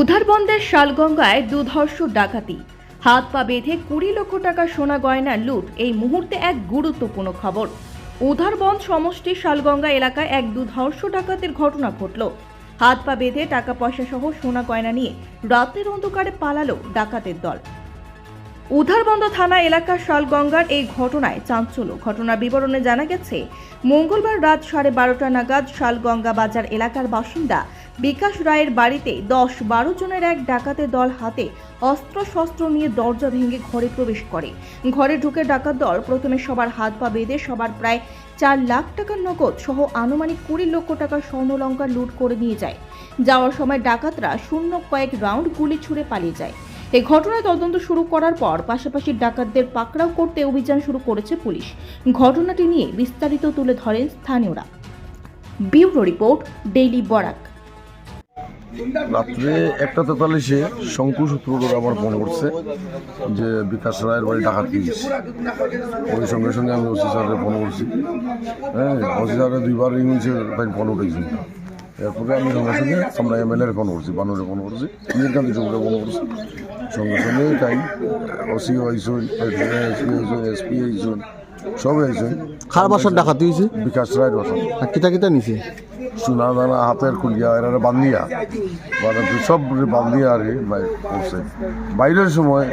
উধারবন্দের শালগঙ্গায় দুধর্ষ ডাকাতি। হাত পা বেঁধে কুড়ি লক্ষ টাকা সোনা গয়না লুট, এই মুহূর্তে এক গুরুত্বপূর্ণ খবর। উধারবন্দ সমষ্টি শালগঙ্গা এলাকায় এক দুধর্ষ ডাকাতির ঘটনা ঘটল। হাত পা বেঁধে টাকা পয়সা সহ সোনা গয়না নিয়ে রাতের অন্ধকারে পালালো ডাকাতের দল। উধারবন্দ থানা এলাকার শালগঙ্গার এই ঘটনায় চাঞ্চল্য। ঘটনার বিবরণে জানা গেছে, মঙ্গলবার রাত সাড়ে বারোটা নাগাদ শালগঙ্গা বাজার এলাকার বাসিন্দা বিকাশ রায়ের বাড়িতে দশ বারো জনের এক ডাকাতের দল হাতে অস্ত্র শস্ত্র নিয়ে দরজা ভেঙে ঘরে প্রবেশ করে। ঘরে ঢুকে ডাকাত দল প্রথমে সবার হাত পা বেঁধে সবার প্রায় চার লাখ টাকার নগদ সহ আনুমানিক কুড়ি লক্ষ টাকার স্বর্ণলঙ্কা লুট করে নিয়ে যায়। যাওয়ার সময় ডাকাতরা শূন্য কয়েক রাউন্ড গুলি ছুড়ে পালিয়ে যায়। এই ঘটনায় তদন্ত শুরু করার পর পাশাপাশি ডাকাতদের পাকড়াও করতে অভিযান শুরু করেছে পুলিশ। ঘটনাটি নিয়ে বিস্তারিত তুলে ধরেন স্থানীয়রা। Bureau report, daily Barak. রাত্রে একটা তেতাল্লিশে শঙ্কু সূত্রধর আমার ফোন করছে যে বিকাশ রায়ের বাড়ি ডাকাত দিয়েছে ওই সঙ্গে সঙ্গে আমি ওসি স্যারের ফোন করছি। হ্যাঁ ওসি স্যারের দুইবার রিং হয়েছে তাই ফোন উঠেছি। এরপরে আমি সঙ্গে সঙ্গে আমরা এম এল এর ফোন করছি বানুরে ফোন করছি নীলকান্তি চৌধুরী ফোন করছি। সঙ্গে সঙ্গে তাই ওসি আইসুন এসপি আইসুন এসপি আইসুন সব আইসুন কার বাসার ডাকাতি হয়েছে? বিকাশ রায়ের বাসা। আর কিতা কিতা নিছে? সোনা দানা হাতের খুলিয়া এরা বান্ধিয়া। মানে সব বান্ধিয়া আর কি করছে বাইরের সময়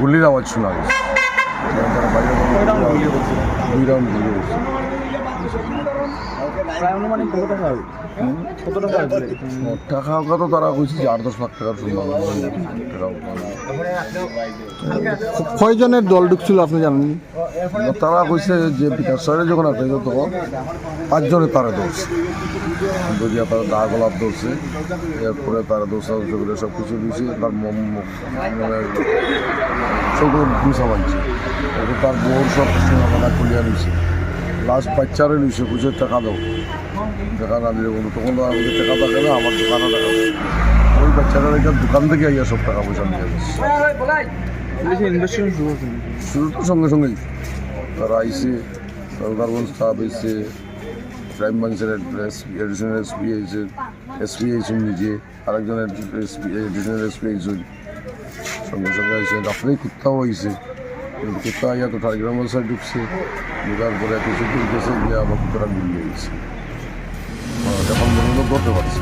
গুলির আওয়াজ শোনা গেছে। গুলি তারা দশ লাখ কয়জনের দল ঢুকছিল আপনি জানেন? তারা কইছে যে বিকাশ স্যারে যখন আসে তখন পাঁচজনে তারা ধরছে। দরিয়া তারা দা গোলাপ ধরছে। এরপরে তারা করে সব কিছু দিয়েছে তার মম মানে সব গুছা বানছে তার বউর সব সোনাখানা খুলিয়া নিছে। লাস্ট বাচ্চারে নিছে বুঝে টাকা দাও। টাকা না দিলে বলো তখন তো আমাদের টাকা থাকে না আমার দোকানে টাকা ওই বাচ্চারা এটা দোকান থেকে আইয়া সব টাকা পয়সা নিয়ে গেছে শুরু তো সঙ্গে সঙ্গেই। তারা আইসে সরকারগঞ্জ স্টাফ এসে ক্রাইম ব্রাঞ্চের এডিশনাল এসপি আইসে এসপি আইসুন নিজে আরেকজন এডিশনাল এসপি আইসুন সঙ্গে সঙ্গে আইসে রাত্রেই কুত্তাও আইসে। কিন্তু ইয়া তো তো টার্গ্রাম সাইড ঢুকছে। ঢুকার পরে কিছু গেছে, গিয়ে আবার কুকুরা মিলিয়ে গেছে। এখন মনে করতে পারছে